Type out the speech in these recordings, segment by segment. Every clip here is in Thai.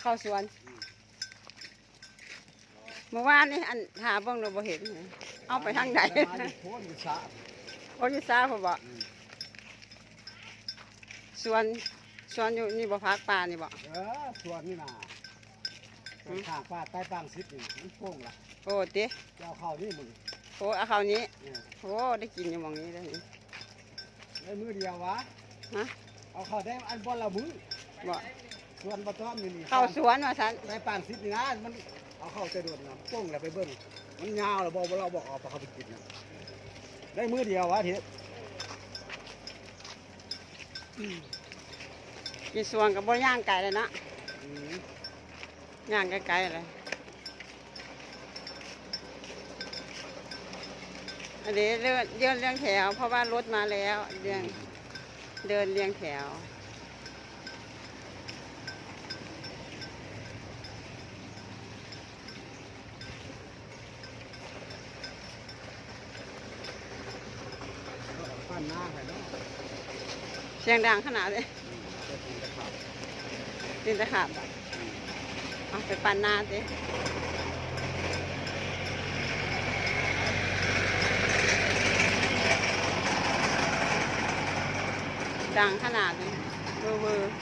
เข้าสวนเมื่อวานนี่อันหาเบิ่งเราบ่เห็นเลยเอาไปทางใดมาอยู่โพนอยู่สระโอ้ยซาพ่อบอกอืมสวนสวนอยู่นี่บ่พักป่านี่บ่เออสวนนี่น่ะอืมข้างป้าใต้ปางซิดนี่มันโป่งละโอ้ติเจ้าเข้านี่มึงโอ้เอาเขาวนี้เนี่ยโอ้ได้กินอยู่หมองนี้ได้นี่ได้มือเดียววะฮะเอาเข้าได้อันบอลละมือบ่ สวนบะต้อมนี่นี่เข้าสวนว่าซั่นใต้ปางซิดนี่นะมันเอาเข้าจโดดนะโป่งแล้วไปเบิ่งมันยาวแล้วบอกว่าเราบอกเอาไปเขาไปกินนะได้มือเดียววะเถอะกินสวนก็บ่ย่างไกลเลยนะย่างไกลๆเลยอันนี้เดินเดินเรียงแถว เพราะว่ารถมาแล้วเดินเดินเรียงแถว ปั้นหน้าใครเนาะเสียงดังขนาดเลยอืมจะกินจะขับดินตะขาบอะเอาไปปั่นหน้าสิดังขนาดนี้เบอร์เบอร์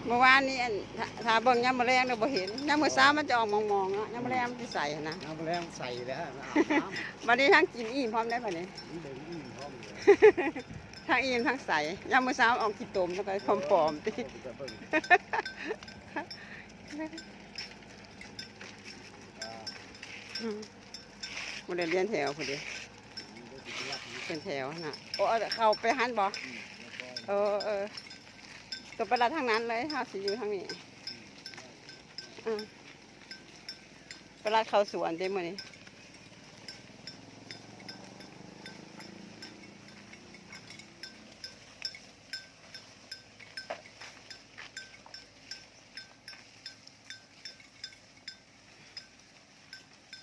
เมื่อวานนี้อันถ้าถ้าเบิ่งยามมื้อแรงเราบ่เห็นยามมื้อเช้ามันจะออกมองๆเนาะยามมื้อแรงมันสิใสหั้นนะน้ำแรงใส่แล้วอาบน้ำบัดนี้ทั้งกินอิ่มพร้อมได้บัดนี้มันเดินอิ่มพร้อมเลยทั้งอิ่มทั้งใสยามมื้อเช้าออกขี้ตมแล้วก็ผอมๆติ จะเบิ่งอ่าอืมบ่ได้เรียนแถวพุ่นเดิมันได้กินรับนี่เป็นแถวน่ะโอ้เอาเข้าไปหันบ่อืมแล้วก็เออเออ ตัวประหลาทางนั้นเลยเฮาสิอยู่ทางนี้อืมประหลาดเข้าสวนเต็มมื้อนี้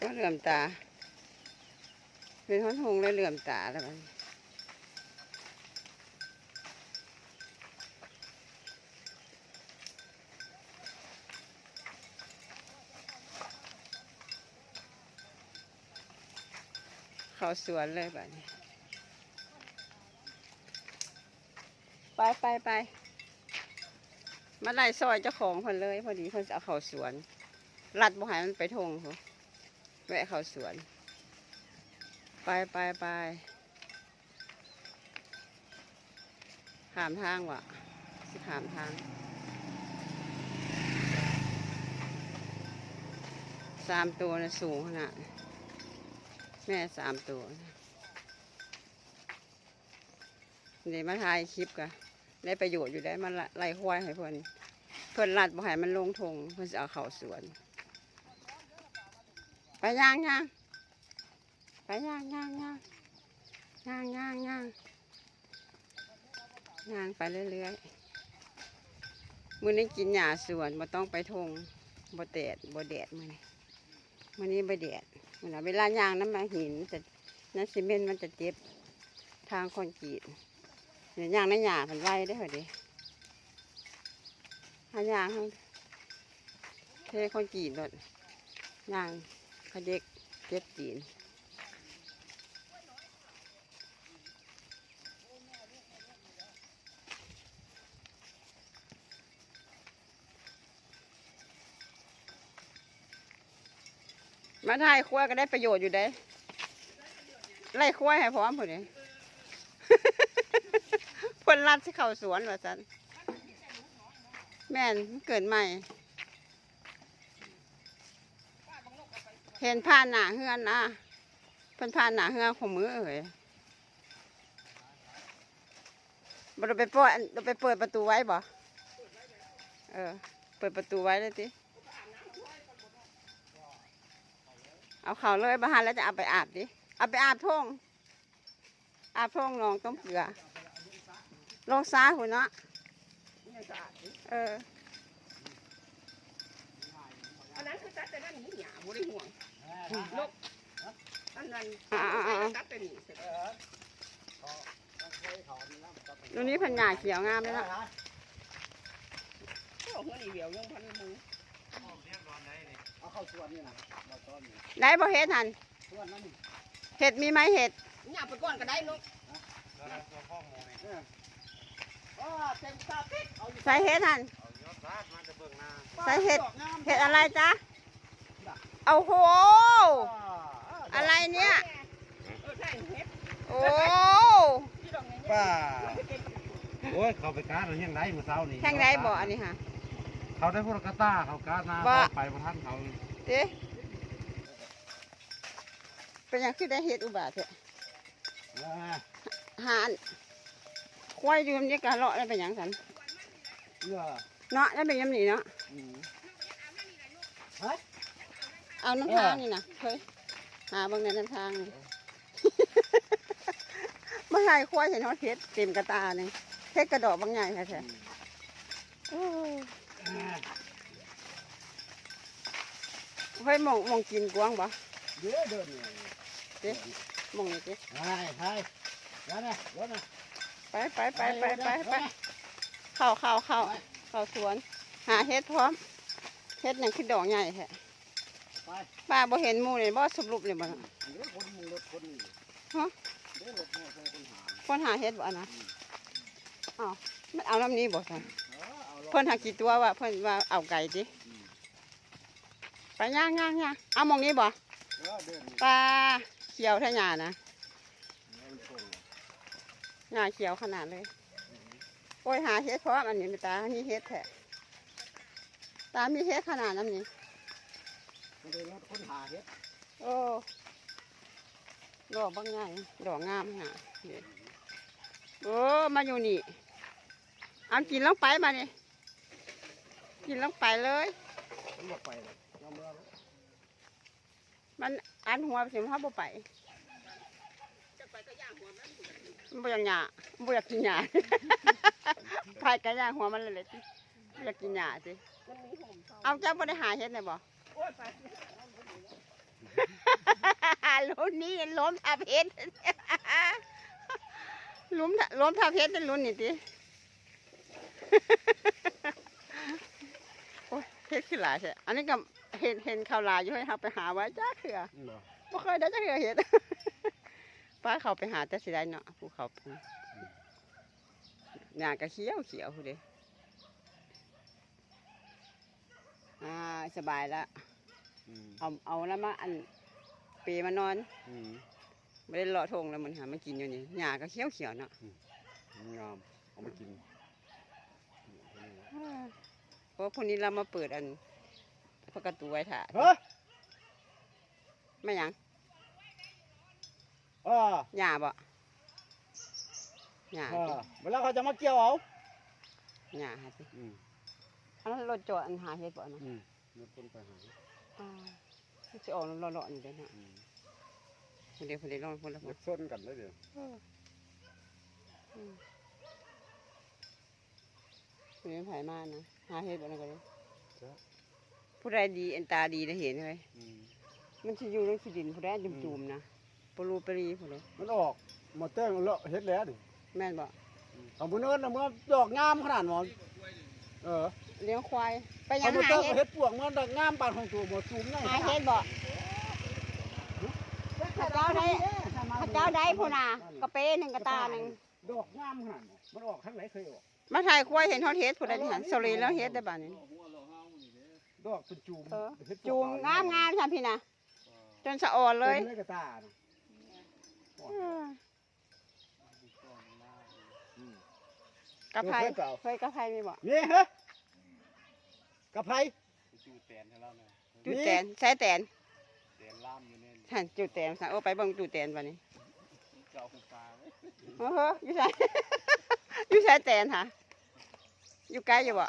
ก็เหลื่อมตา เป็นท้อนหงเลยเหลื่อมตาแล้วมัน เข้าสวนเลยแบบนี้ ไปไปไปมาไล่ซอยเจ้าของเพิ่นเลย พอดีเพิ่นจะเอาเข้าสวนลัดบ่ให้มันไปทงเขาแวะเข้าสวน ไปไปไปขามทางวะสิขามทางสามตัวนะสูงขนาด แม่สามตัวเดี๋ยวมาถ่ายคลิปกันได้ประโยชน์อยู่ได้มันไล่ควยให้เพื่อนเพื่อนลัดบ่ให้มันลงทงเพื่อนจะเอาเข้าสวน ไปย่างย่างไปย่างย่างย่างย่างย่างย่างย่างไปเรื่อยๆมือนี้กินหญ้าสวนบ่ต้องไปทงบ่แดดบ่แดดมือนี้มือนี้บ่แดด เวลาย่างน้ำมันหินจะน้ำซีเมนต์มันจะเจ็บทางคอนกรีตเดี๋ยวย่างน้ำหยาผันไว้ได้เหรอดิหาย่างเทคอนกรีตหมดย่างขะเด็กเจ็บจีน มาถ่ายขั้วก็ได้ประโยชน์อยู่ได้ไล่ขั้วให้พร้อมพอดีพนรัดที่เขาสวนว่าสันแม่นเกิดใหม่ เห็นผ่านหนาเฮือนนะเพิ่นผ่านหนาเฮือนของมือเอ๋ยเราไปเปิดเราไปเปิดประตูไว้บ่เออ เปิดประตูไว้เลยติ เอาเขาเลยบาหันแล้วจะเอาไปอาบดิ เอาไปอาบท่งอาบท่งลองต้มเกลือลงซ้ายหัวเนาะเอออันนั้นคือตัดแต่ด้านนี้หยาบ่ได้ห่วงลกอันนั้นอ่าอ่าอ่าตัดแต่นี่เสร็จตรงนี้พันหญ้าเขียวงามเลยเนาะเฮือนอีเดียวยังพันมือ เอาเข้าสวนนี่นะมาตอนนี้ได้บ่เฮ็ดหันสวนนั่นนี่เห็ดมีไหมเห็ดหยาไปก่อนก็ได้ลูกเนี่ยอ๋อเต็มตาติ๊กเอาอยู่ใส่เห็ดหันใส่เห็ดดอกงามเห็ดอะไรจ๊ะเอาโห อะไรเนี่ย เออใช่เฮ็ดโอ้ที่ดอกนี้ป้าโอ้ยเขาไปการอะไรยังไงเมื่อเช้านี่แข่งไรบ่อันนี้ฮะเขาได้พวกกระตาเขาการนาบ่ ไปบนท่านเขา เด้เป็นหยังคือได้เห็ดอุบาทเถอะอ่าหานควายดื่มนี่กะเลาะได้เป็นหยังสันเนี่ยเนาะได้เป็นยำนี่เนาะอืมเอาน้ำทางนี่นะเฮ้ยหาเบางในน้ำทางนี่เมื่อไรควายเห็นเขาเห็ดเต็มกระตาเนี่ยเห็ดกระดอกบางใหญ่ค่ะแท้โอ้ย เฮ้ยหมองหมองกินกวางบ่เดี๋ยวเดินเนี่ยหมองนี่สิใช่ใช่แล้วนะแล้วนะไปไปไปไปไปไปเข้าเข้าเข้าเข้าสวน หาเห็ดพร้อมเห็ดนั่นคือดอกใหญ่แท้ไปป้าบ่เห็นหมูเลยบ่สรุปเลยบ่น่ะเดี๋ยวคนมึงรถคนนี่ฮะเดี๋ยวรถมอเตอร์คนหาคนหาเห็ดบ่อะนะอ้าวมันเอาน้ำนี้บ่ซั่นเออเอารถเพิ่นหากี่ตัวว่าเพิ่นว่าเอาไก่ดิ ไปย่างย่างย่างเอาหมองนี้บ่เออเดินนี่ปลาเขียวแท้หญ้านะเอามันส่งหญ้าเขียวขนาดเลย โอ้ยหาเห็ดพร้อมอันนี้แม่ตามีเห็ดแท้ตามีเห็ดขนาดนั้นนี่มันเป็นรถคนหาเฮ็ดโอ้ดอกบางใหญ่ดอกงามหาเห็ดโอ้มาอยู่นี่เอากินลงไปมานี่กินลงไปเลยมันบอกไปเลยเราเมื่อมันอันหัวไปสิมันเขาบ่ไปจะไปก็ย่างหัวมันมันบ่อยากหยามันบ่อยากกินหยาพายกระย่างหัวมันเลยเลยสิบ่อยากกินหยาสิมันมีห่มเขาเอาเจ้าบ่ได้หาเฮ็ดได้บ่โอ้ยไปรุ่นนี้ล้มทับเฮ็ดล้มทับล้มทับเฮ็ดนั่นรุ่นนี่ติโอ้ยเฮ็ดคือหลายใช่อันนี้ก็ เห็นเห็นข่าวหลายอยู่ให้เฮาไปหาไว้จ้าเถื่อเหรอบ่เคยได้จักเถื่อเฮ็ดป้าเขาไปหาแต่สิได้เนาะภูเขาปูหญ้าก็เขียวเขียวพู้นเด้อ่าสบายแล้วอืมเอาเอาแล้วมาอันเปมานอนอืมไม่ได้เลาะทงแล้วมันหามากินอยู่นี่หญ้าก็เขียวเขียวๆเนาะงามเอามากินเพราะพรุ่งนี้เรามาเปิดอัน ประตูไว้ถ่าเฮ้ยไม่หยังอ่าหญ้าบ่หญ้าอ่าเวลาเขาจะมาเกี่ยวเอาหญ้าหาสิอืมอันนั้นรถจอดอันหาเฮ็ดบ่นะอืมรถคนไปหาอ่าสิออกเลาะๆนี่เด้อเนาะอืมเดี๋ยวเพิ่นได้ลองเพิ่นละรถส้นกันได้เดี๋ยวเพิ่นไผมานะหาเฮ็ดบ่นั่นก็เลย ผู้ใดดีอันตาดีได้เห็นเฮ้ยอืมมันสิอยู่ในขี้ดินผู้ใดจุ่มๆนะปลูปรีผู้ใดมันออกมาเต้งเลาะเฮ็ดแล้วดิแม่นบ่เอาบุญเอิญนะเมื่อดอกงามขนาดหมอนเออเลี้ยงควายไปยัเอางบุญหาเต้งเฮ็ดเฮ็ดปวกมันดอกงามปานของตัวบ่สูงยังหาเฮ็ดบ่ข้าเจ้าได้ข้าเจ้าได้พุ่นน่ะกระเป้หนึงกระตาหนึงดอกงามขนาดนั้นมันออกทางไหนเคยออกมาถ่ายควายเห็นฮอดเฮ็ดผู้ใดที่หันสลีแล้วเฮ็ดได้บัดนี้ ดอกเป็นจูมเออเฮ็ดปวกจูงงามงามๆค่ะพี่น่ะจนสะอ่อนเลยต็มในกระตาน่ะเอออืมกระไพเคยเปล่าเคยกระไพมีบ่นี่เฮ้ยกระไพจูแตนให้เราเนี่ยจุดแตนใส่แตนแตนล่ามอยู่เนี่ยท่านจุดแตนซะโอ้ไปเบิ่งจุดแตนบัดนี้เจ้าคุณปลาไหมโอ้โหอยู่ไสอยู่ไสแตนค่ะอยู่ไกลอยู่บ่จุ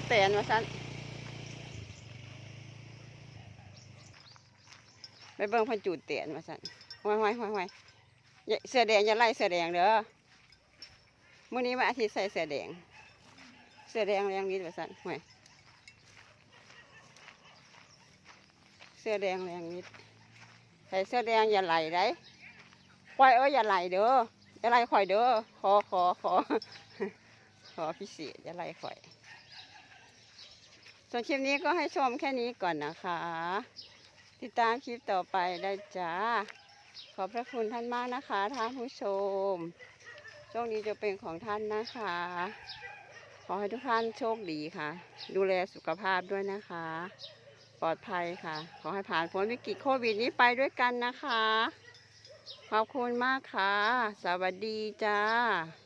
ดแตนว่าซั่นไปเบิ่งพิ่นจุดแตนวาซั่นห้อยๆๆๆอย่าเสื้อแดงอย่าไล่เสื้อแดงเด้อมื้อนี้วันอาทิตย์ใส่เสื้อแดง เสื้อแดงแรงนิดว่าซั่นห้อยเสื้อแดงแรงนิด ใส่เสื้อแดงอย่าไหลได้ควายเอ้ยอย่าไหลเด้ออย่าไล่ข่อยเด้อขอขอขอขอพิเศษอย่าไล่ข่อย ส่วนคลิปนี้ก็ให้ชมแค่นี้ก่อนนะคะ ติดตามคลิปต่อไปได้จ้า ขอบพระคุณท่านมากนะคะท่านผู้ชมโชคดีจะเป็นของท่านนะคะ ขอให้ทุกท่านโชคดีค่ะ ดูแลสุขภาพด้วยนะคะ ปลอดภัยค่ะ ขอให้ผ่านพ้นวิกฤตโควิดนี้ไปด้วยกันนะคะ ขอบคุณมากค่ะ สวัสดีจ้า